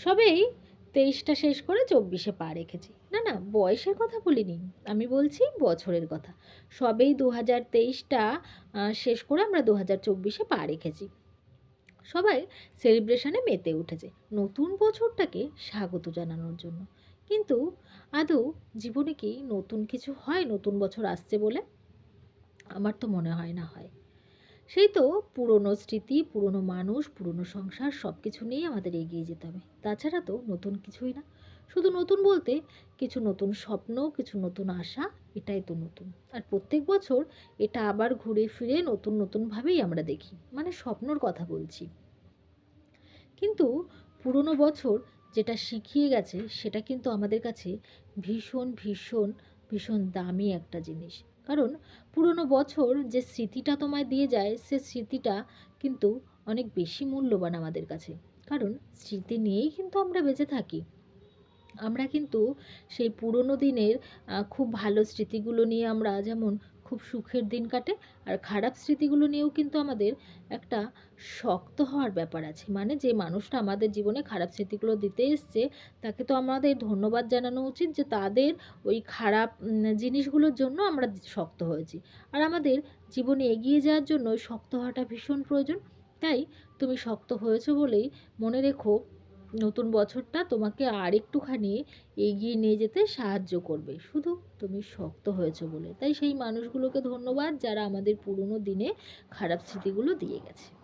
সবেই তেইশটা শেষ করে চব্বিশে পা রেখেছি। না না, বয়সের কথা বলিনি, আমি বলছি বছরের কথা। সবেই দু হাজার তেইশটা শেষ করে আমরা দু হাজার চব্বিশে পা রেখেছি। সবাই সেলিব্রেশনে মেতে উঠেছে নতুন বছরটাকে স্বাগত জানানোর জন্য। কিন্তু আদৌ জীবনে কি নতুন কিছু হয়, নতুন বছর আসছে বলে? আমার তো মনে হয় না হয়। সেই তো পুরনো স্মৃতি, পুরনো মানুষ, পুরনো সংসার সব কিছু নিয়েই আমাদের এগিয়ে যেতে হবে। তাছাড়া তো নতুন কিছুই না। শুধু নতুন বলতে কিছু নতুন স্বপ্ন, কিছু নতুন আশা, এটাই তো নতুন। আর প্রত্যেক বছর এটা আবার ঘুরে ফিরে নতুন নতুনভাবেই আমরা দেখি। মানে স্বপ্নর কথা বলছি। কিন্তু পুরনো বছর যেটা শিখিয়ে গেছে, সেটা কিন্তু আমাদের কাছে ভীষণ ভীষণ ভীষণ দামি একটা জিনিস। কারণ পুরনো বছর যে স্মৃতিটা তোমায় দিয়ে যায়, সে স্মৃতিটা কিন্তু অনেক বেশি মূল্যবান আমাদের কাছে। কারণ স্মৃতি নিয়েই কিন্তু আমরা বেঁচে থাকি। আমরা কিন্তু সেই পুরনো দিনের খুব ভালো স্মৃতিগুলো নিয়ে আমরা যেমন খুব সুখের দিন কাটে। আর খারাপ স্মৃতিগুলো নিয়েও কিন্তু আমাদের একটা শক্ত হওয়ার ব্যাপার আছে। মানে যে মানুষটা আমাদের জীবনে খারাপ স্মৃতিগুলো দিতে এসছে, তাকে তো আমাদের ধন্যবাদ জানানো উচিত যে তাদের ওই খারাপ জিনিসগুলোর জন্য আমরা শক্ত হয়েছি। আর আমাদের জীবনে এগিয়ে যাওয়ার জন্য শক্ত হওয়াটা ভীষণ প্রয়োজন। তাই তুমি শক্ত হয়েছো বলেই মনে রেখো নতুন বছরটা তোমাকে আর একটুখানি এগিয়ে নিয়ে যেতে সাহায্য করবে। শুধু তুমি শক্ত হয়েছো বলে। তাই সেই মানুষগুলোকে ধন্যবাদ যারা আমাদের পুরনো দিনে খারাপ স্মৃতিগুলো দিয়ে গেছে।